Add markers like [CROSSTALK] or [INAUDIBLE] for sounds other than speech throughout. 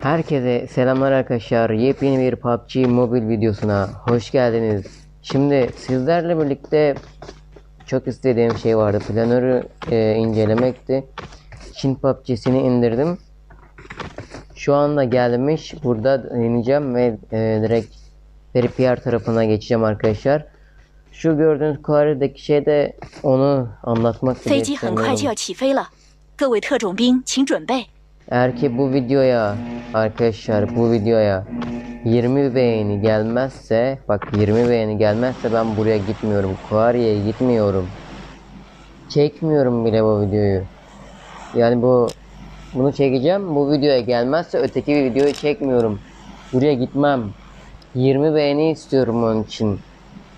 Herkese selamlar arkadaşlar. Yepyeni bir PUBG mobil videosuna hoş geldiniz. Şimdi sizlerle birlikte çok istediğim şey vardı. Planörü e, incelemekti. Çin PUBG'sini indirdim. Şu anda gelmiş. Burada ineceğim ve e, direkt Peripier tarafına geçeceğim arkadaşlar. Şu gördüğünüz karedeki şey de onu anlatmak 飞机很快就要起飞了，各位特种兵请准备。 Eğer ki bu videoya arkadaşlar bu videoya 20 beğeni gelmezse bak 20 beğeni gelmezse ben buraya gitmiyorum. Kuariye'ye gitmiyorum. Çekmiyorum bile bu videoyu. Yani bu bunu çekeceğim. Bu videoya gelmezse öteki bir videoyu çekmiyorum. Buraya gitmem. 20 beğeni istiyorum onun için.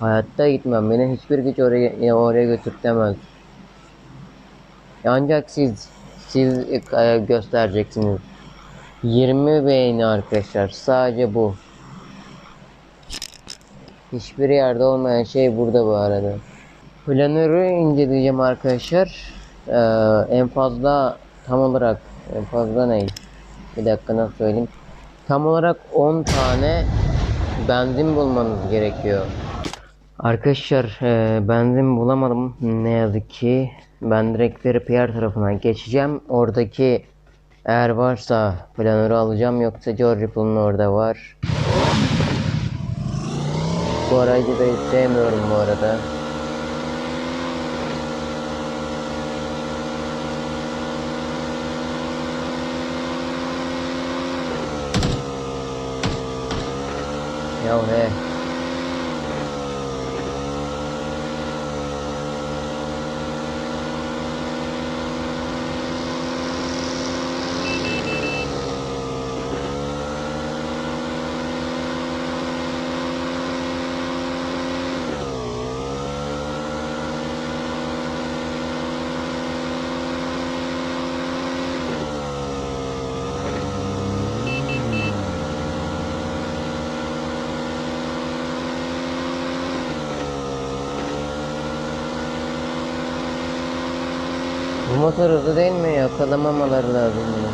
Hayatta gitmem. Beni hiçbir güç oraya oraya götürtemez. Ancak siz siz e, göstereceksiniz. 20 beğeni arkadaşlar. Sadece bu. Hiçbir yerde olmayan şey burada bu arada. Planörü inceleyeceğim arkadaşlar. Ee, en fazla tam olarak en fazla ne? Bir dakika nasıl söyleyeyim. Tam olarak 10 tane benzin bulmanız gerekiyor. Arkadaşlar e, benzin bulamadım ne yazık ki. Ben direkt Repair tarafına geçeceğim. Oradaki eğer varsa planörü alacağım yoksa George Ripple'ın orada var. Bu aracı da hiç sevmiyorum bu arada. Ya he. Bu motor hızlı değil mi? Yakalamamaları lazım bunu.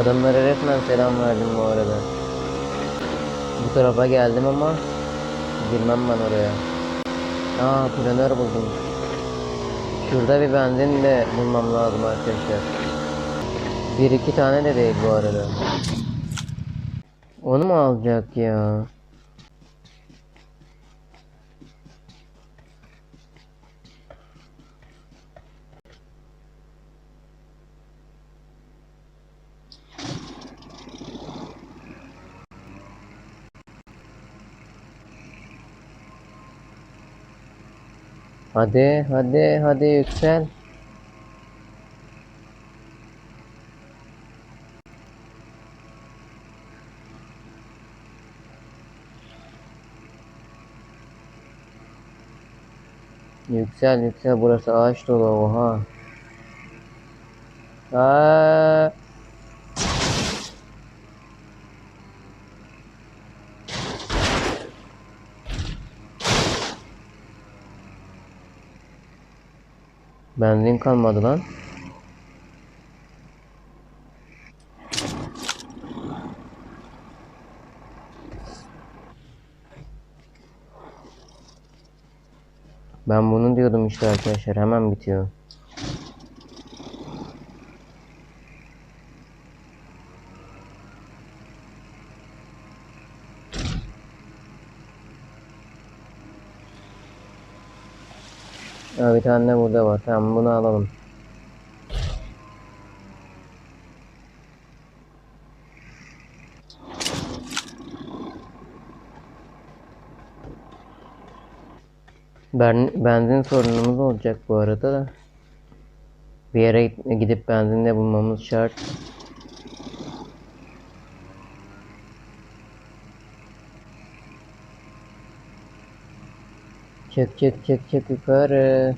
Adamlara resmen selam verdim bu arada. Bu tarafa geldim ama girmem ben oraya. Aa planör buldum. Şurada bir benzin de bulmam lazım arkadaşlar. Bir iki tane de değil bu arada. Onu mu alacak ya? Hadi hadi hadi yüksel. Yüksel yüksel burası ağaç dolu oha. Aa. Benzin kalmadı lan. Ben bunu diyordum işte arkadaşlar hemen bitiyor. Ha, bir tane burada var. Tamam bunu alalım. Ben, benzin sorunumuz olacak bu arada da. Bir yere gidip benzin de bulmamız şart. Çık çık çık çık yukarı.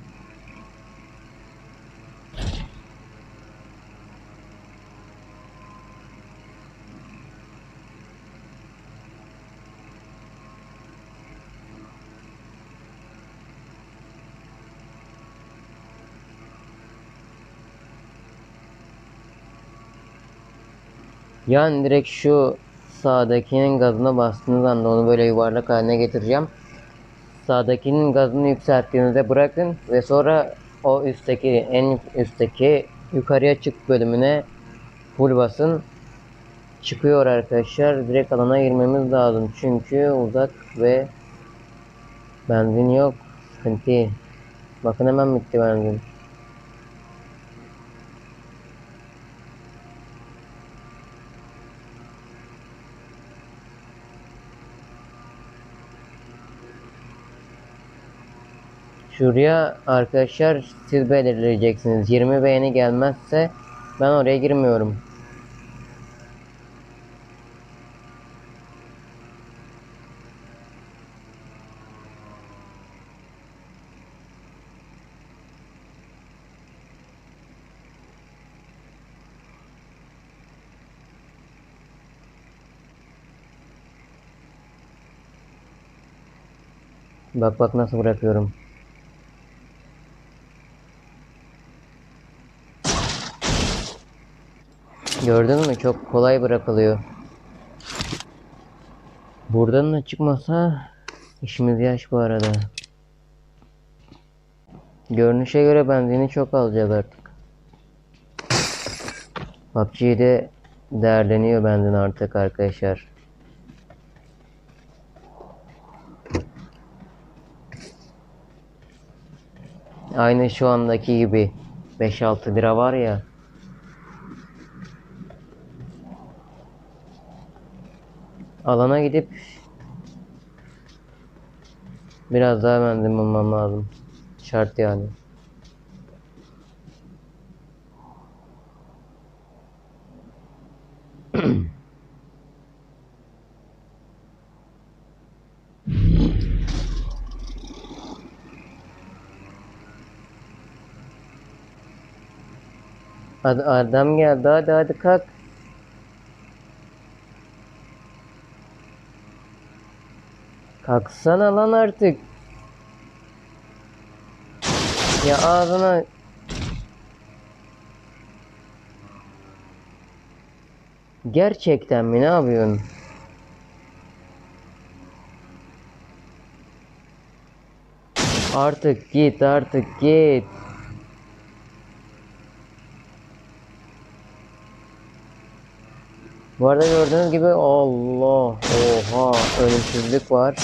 Yani direkt şu sağdakinin gazına bastığınız anda onu böyle yuvarlak haline getireceğim. Sağdakinin gazını yükselttiğinizde bırakın ve sonra o üstteki en üstteki yukarıya çık bölümüne full basın. Çıkıyor arkadaşlar. Direkt alana girmemiz lazım. Çünkü uzak ve benzin yok. Sıkıntı. Bakın hemen bitti benzin. Şuraya arkadaşlar siz belirleyeceksiniz. 20 beğeni gelmezse ben oraya girmiyorum. Bak bak nasıl bırakıyorum. Gördün mü? Çok kolay bırakılıyor. Buradan da çıkmasa işimiz yaş bu arada. Görünüşe göre benzini çok alacağız artık. PUBG'de değerleniyor benzin artık arkadaşlar. Aynı şu andaki gibi 5-6 lira var ya. Alana gidip biraz daha benzin bulmam lazım. Şart yani. [CLEARS THROAT] Ad- Adam geldi hadi hadi kalk. Kalksana lan artık. Ya ağzına Gerçekten mi ne yapıyorsun? Artık git artık git. Bu arada gördüğünüz gibi Allah oha ölümsüzlük var.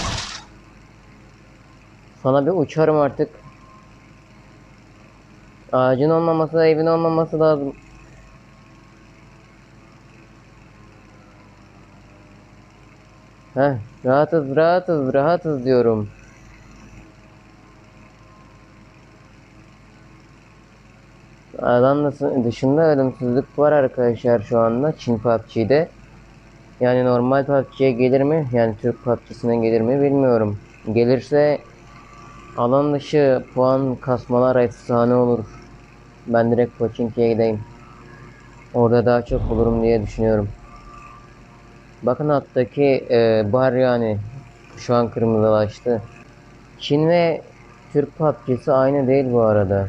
Sana bir uçarım artık. Ağacın olmaması, evin olmaması lazım. Heh, rahatız, rahatız, rahatız diyorum. Adam dışı- dışında ölümsüzlük var arkadaşlar şu anda Çin PUBG'de. Yani normal PUBG'ye gelir mi? Yani Türk PUBG'sine gelir mi bilmiyorum. Gelirse alan dışı puan kasmalar efsane olur. Ben direkt Pochinki'ye gideyim. Orada daha çok bulurum diye düşünüyorum. Bakın alttaki e, bar yani şu an kırmızılaştı. Çin ve Türk PUBG'si aynı değil bu arada.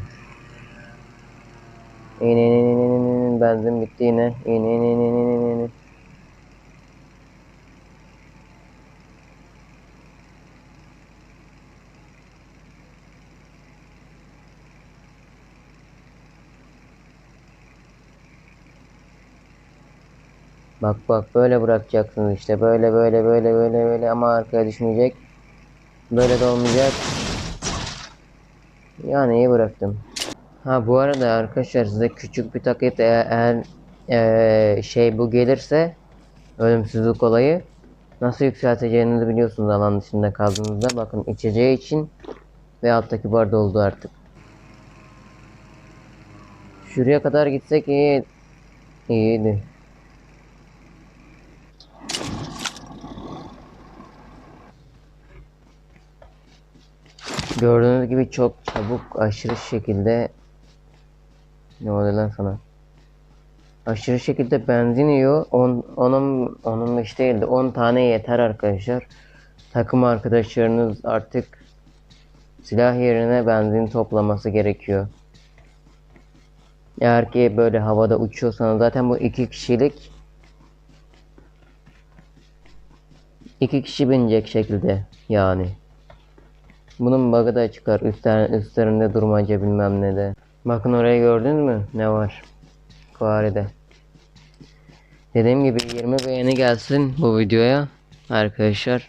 İn in in in in in in benzin bitti yine. İn in in in in in in. Bak bak böyle bırakacaksınız işte böyle böyle böyle böyle böyle ama arkaya düşmeyecek. Böyle de olmayacak. Yani iyi bıraktım. Ha bu arada arkadaşlar size küçük bir taklit eğer, eee, şey bu gelirse ölümsüzlük olayı nasıl yükselteceğinizi biliyorsunuz alan dışında kaldığınızda bakın içeceği için ve alttaki bar doldu artık. Şuraya kadar gitsek iyi iyiydi. Gördüğünüz gibi çok çabuk aşırı şekilde ne oluyor lan sana? Aşırı şekilde benzin yiyor. 10 onun onun beş değildi. 10 tane yeter arkadaşlar. Takım arkadaşlarınız artık silah yerine benzin toplaması gerekiyor. Eğer ki böyle havada uçuyorsanız zaten bu iki kişilik iki kişi binecek şekilde yani. Bunun bug'ı da çıkar üstler, üstlerinde durmaca bilmem ne de. Bakın orayı gördünüz mü? Ne var? Kuari'de. Dediğim gibi 20 beğeni gelsin bu videoya arkadaşlar.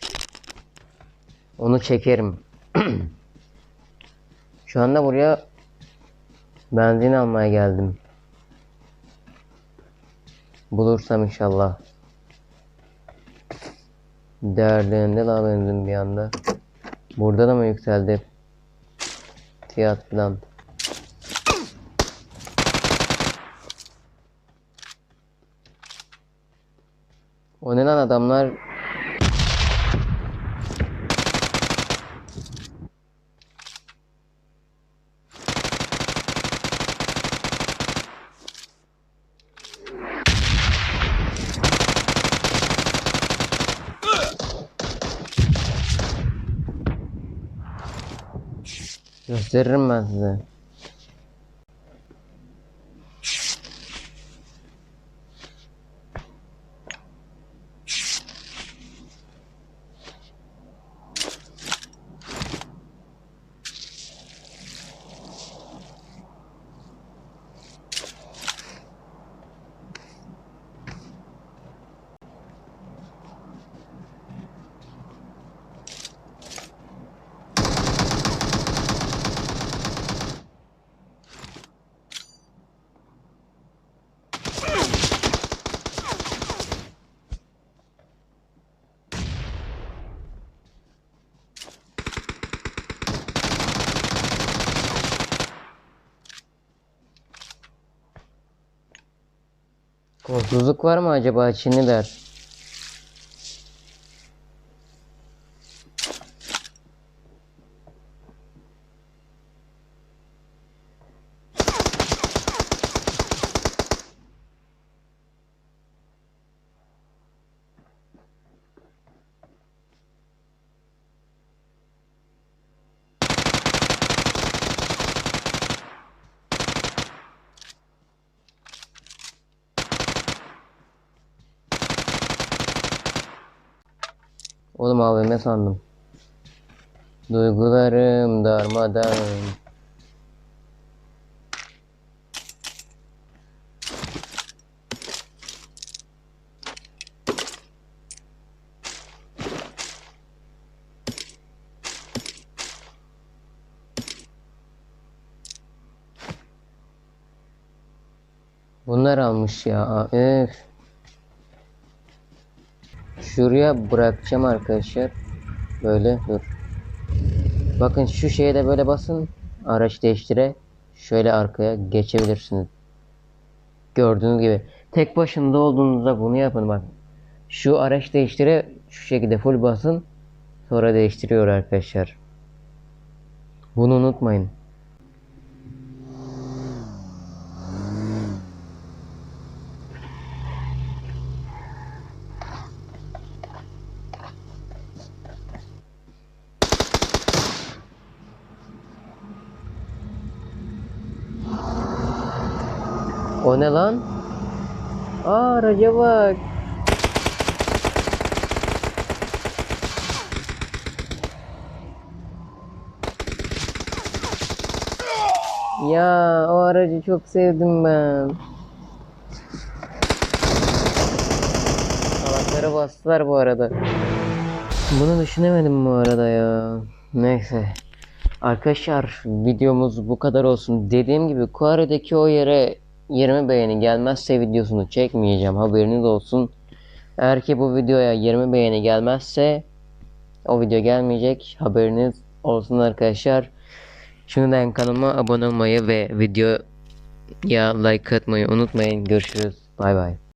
Onu çekerim. [CLEARS THROAT] Şu anda buraya benzin almaya geldim. Bulursam inşallah. Değerlerinde la benzin bir anda. Burada da mı yükseldi? Fiyat falan. O ne lan adamlar gösteririm ben size. Kolsuzluk var mı acaba Çinliler? Oğlum AVM sandım. Duygularım darmadağın. Bunlar almış ya. Öf. Şuraya bırakacağım arkadaşlar. Böyle dur. Bakın şu şeye de böyle basın. Araç değiştire. Şöyle arkaya geçebilirsiniz. Gördüğünüz gibi. Tek başında olduğunuzda bunu yapın bak. Şu araç değiştire şu şekilde full basın. Sonra değiştiriyor arkadaşlar. Bunu unutmayın. O ne lan? Aa araca bak. Ya o aracı çok sevdim ben. Anahtarı bastılar bu arada. Bunu düşünemedim bu arada ya. Neyse. Arkadaşlar videomuz bu kadar olsun. Dediğim gibi Kuare'deki o yere 20 beğeni gelmezse videosunu çekmeyeceğim. Haberiniz olsun. Eğer ki bu videoya 20 beğeni gelmezse o video gelmeyecek. Haberiniz olsun arkadaşlar. Şimdiden kanalıma abone olmayı ve videoya like atmayı unutmayın. Görüşürüz. Bay bay.